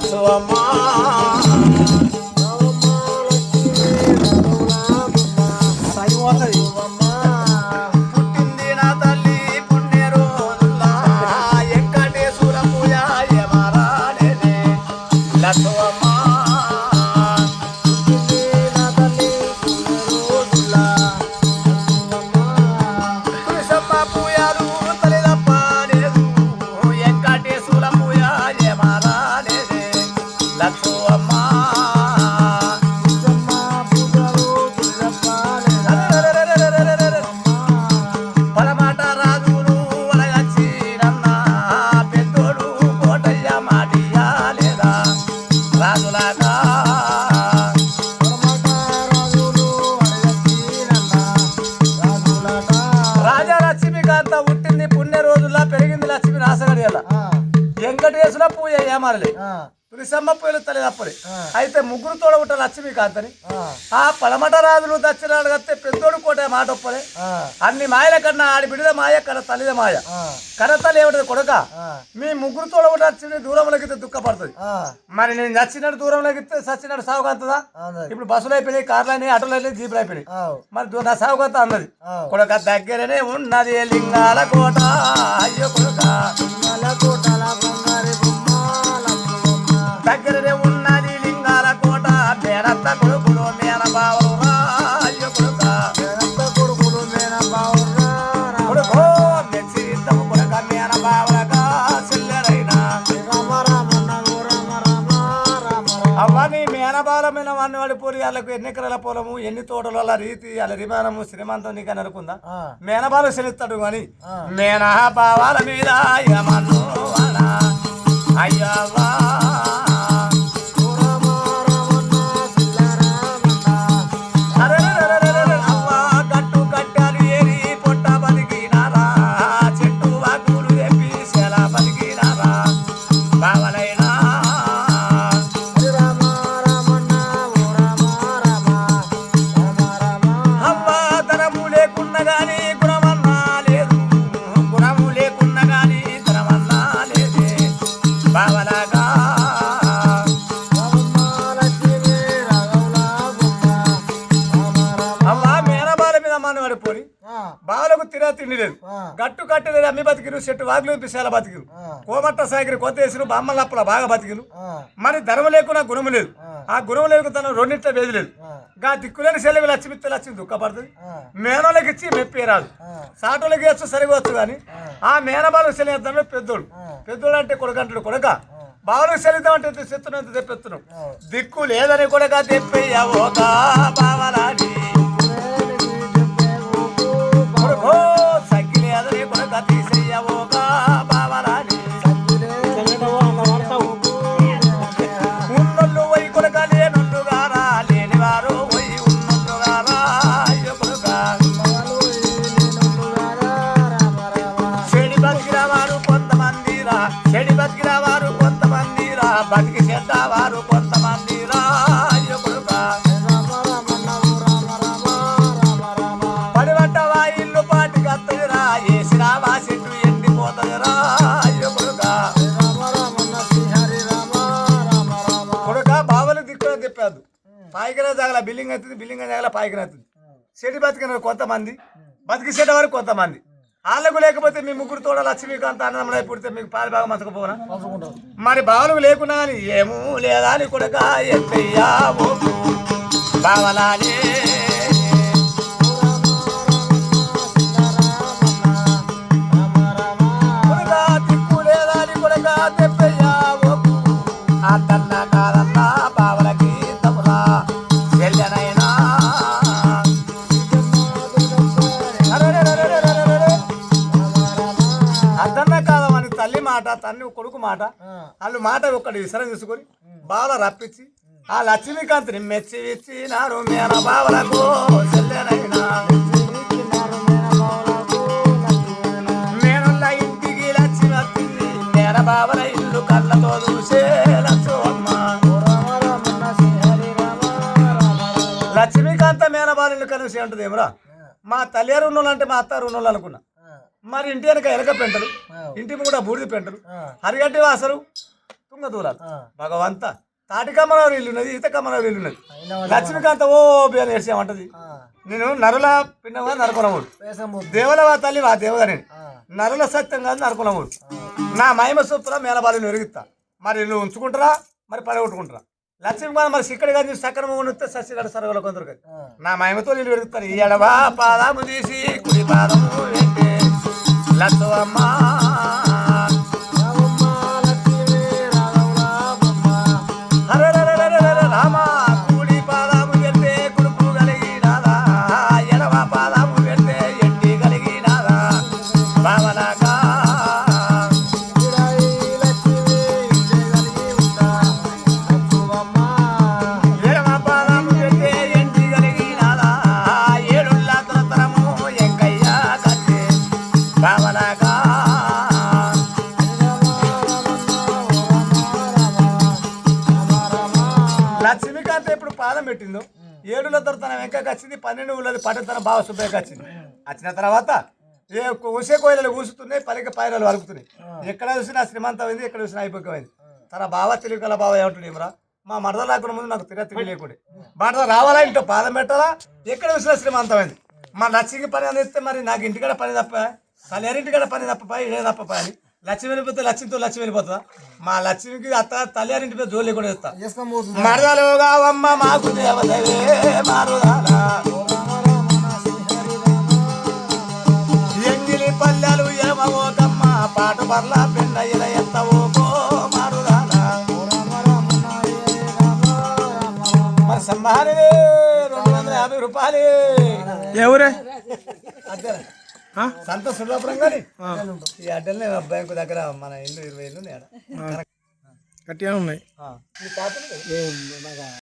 আছো আমার లక్ష్మి నాసగడియల వెంకటేశ్వర పూజ ఏమారలే తులసమ్మ పూజలు తల్లిదప్పలే అయితే ముగ్గురు తోడబుట్ట లక్ష్మీకాంతని ఆ. పలమట రాజులు దక్షిణాడు కత్తే పెద్దోడు కోట మాట ఒప్పలే. అన్ని మాయల కన్నా ఆడి బిడ్డ మాయ కడ తల్లిద మాయ. కడతలు ఏమిటది కొడుక? మీ ముగ్గురు తోడబుట్ట లక్ష్మి దూరంలోకి దుఃఖపడుతుంది. మరి నేను నచ్చినట్టు దూరంలోకి సచ్చినట్టు సాగు కంతదా ఇప్పుడు బస్సులు అయిపోయినాయి కార్లు అయినాయి ఆటోలు అయినాయి జీపులు అయిపోయినాయి. మరి నా సాగు కంత అన్నది కొడుక దగ్గరనే ఉన్నది లింగాల కోట. అయ్యో కొడుక. దగ్గరనే ఉన్నది లింగాల కోట. మేనత్త కొడుకులు మేన బావలు అయ్యో కొడుక. కొడుకో మెచ్చిరిద్దము కొడుక మేన బావలగా చెల్లెరైనా అవన్నీ మేనబాలమైన వాడిని వాడి పూరి వాళ్ళకు ఎన్ని ఎకరాల పొలము ఎన్ని తోటలు అలా రీతి అలా విమానము శ్రీమంతం నీకు అని అనుకుందా? మేనబాలు చెల్లిస్తాడు కానీ మేనా బావాల మీద యమను Bábala తిండి లేదు గట్టు కట్టి లేదు అమ్మి బతికిరు చెట్టు వాకులు పిసాల బతికిరు. కోమట్ట సాగిరి కొత్త వేసిరు బామ్మలప్పుల బాగా బతికిరు. మరి ధర్మ లేకున్నా గుణము లేదు. ఆ. గుణం లేకు తను రెండింటిలో వేది లేదు. గా దిక్కులేని సెలవు లక్ష్మిత్తే లక్ష్మి దుఃఖపడుతుంది మేనోళ్ళకి ఇచ్చి మెప్పే రాదు. సాటోళ్ళకి ఇచ్చు సరిగవచ్చు కానీ ఆ. మేనబాలకు సెలవుతామే పెద్దోడు. పెద్దోడు అంటే కొడుకంటాడు కొడక. బావలకు సెలిద్దాం అంటే చెత్తున్నంత తెప్పెత్తున్నాం దిక్కు లేదని కొడక తెప్పయ్యవోక బావలాడి చెప్పారు. దిక్కున జాగల బిల్డింగ్ అవుతుంది బిల్డింగ్ జాగల పాయికిన అవుతుంది. చెడి బతికిన కొంతమంది బతికిసేట వరకు కొంతమంది. వాళ్ళకు లేకపోతే మీ ముగ్గురు తోడ లక్ష్మీకాంత్ అన్నదమ్ములై పుడితే మీకు పాలు బాగా మతకపోనా మరి బావలు లేకున్నా అని ఏమూ లేదా అని కొడుక ఎత్తయ్యా ఓకు అద్దన్న కాదమని తల్లి మాట తల్లి కొడుకు మాట వాళ్ళు మాట ఒక్కటి విసరం తీసుకొని బావల రప్పించి ఆ లక్ష్మీకాంత్ని మెచ్చి ఇచ్చి నారు మేన బావలకు చెల్లెనైనా. ఇంటికి లక్ష్మి వచ్చింది మేన బావల ఇల్లు కళ్ళతో చూసే లక్ష్మమ్మ. లక్ష్మీకాంత మేనబాల ఇల్లు కలిసి ఉంటుంది ఏమరా మా తల్లి రుణాలు అంటే మా అత్త రుణాలు అనుకున్నా. మరి ఇంటి వెనక ఎలక పెంటలు ఇంటి కూడా బూడిద పెంటలు హరిగట్టి వాసలు తుంగదూలాలు. ఆ. భగవంత. తాటి కమ్మరావు ఇల్లు ఉన్నది ఈత కమ్మరావు ఇల్లు ఉన్నది లక్ష్మీకాంత ఓ బియ్యం ఏడ్చామంటది నేను నరుల పిండగా నరకులముడు. దేవుల వా తల్లి ఆ దేవత నేను. నరుల సత్యం కాదు నరకులముడు. నా మహిమ సూత్ర మేళబాలు ఎరుగుతా మరి నువ్వు ఉంచుకుంటారా? మరి పడగొట్టుకుంటారా? లక్ష్మీకాంత్ మరి సిక్కడి గారి సక్కన ఉంటే సస్యగడ సరగల కొందరు. నా మహిమతో నేను పెరుగుతాను ఈ ఎడవా పాదము తీసి కుడి పాదము la tua mano పెట్టిందో ఏడుల తన వెంకకి వచ్చింది పన్నెండు ఊళ్ళది పట్టణ బావ సుబ్బయ్యకి వచ్చింది వచ్చిన తర్వాత ఏ ఉసే కోయిలలు కూసుతున్నాయి పలిక పైరలు వలుకుతున్నాయి ఎక్కడ చూసినా శ్రీమంతమైంది ఎక్కడ చూసినా అయిపోయింది తన బావ తెలివి కల బావ ఏమంటుంది మా మరద లేకుండా ముందు నాకు తిరగ తిరిగి లేకుండా. మరద రావాలా ఇంట్లో? పాదం పెట్టాలా? ఎక్కడ చూసినా శ్రీమంతమైంది మా నచ్చింది పని అందిస్తే మరి నాకు ఇంటికాడ పని తప్ప తల్లిగారింటికాడ పని తప్ప ఇదే తప్ప పని లక్ష్మి వెళ్ళిపోతే లక్ష్మితో లక్ష్మి వెళ్ళిపోతుందా? మా లక్ష్మికి అత్త తల్లిగారింటి మీద జోలి కూడా ఇస్తా. మరదలుగా అమ్మ మాకు మారుదాలా ఎంగిలి పల్లెలు ఏమవోకమ్మ పాటు పర్ల పెండ ఇలా ఎత్తవోకో మారుదాలా మరి సంభాలి రెండు వందల యాభై రూపాయలు. ఎవరే? అద్దెన. సంత సులభం కానీ ఈ అడ్డలనే బ్యాంకు దగ్గర మన ఇల్లు ఇరవై ఇల్లు ఉన్నాయి. ఆడ. గట్టిగా ఉన్నాయి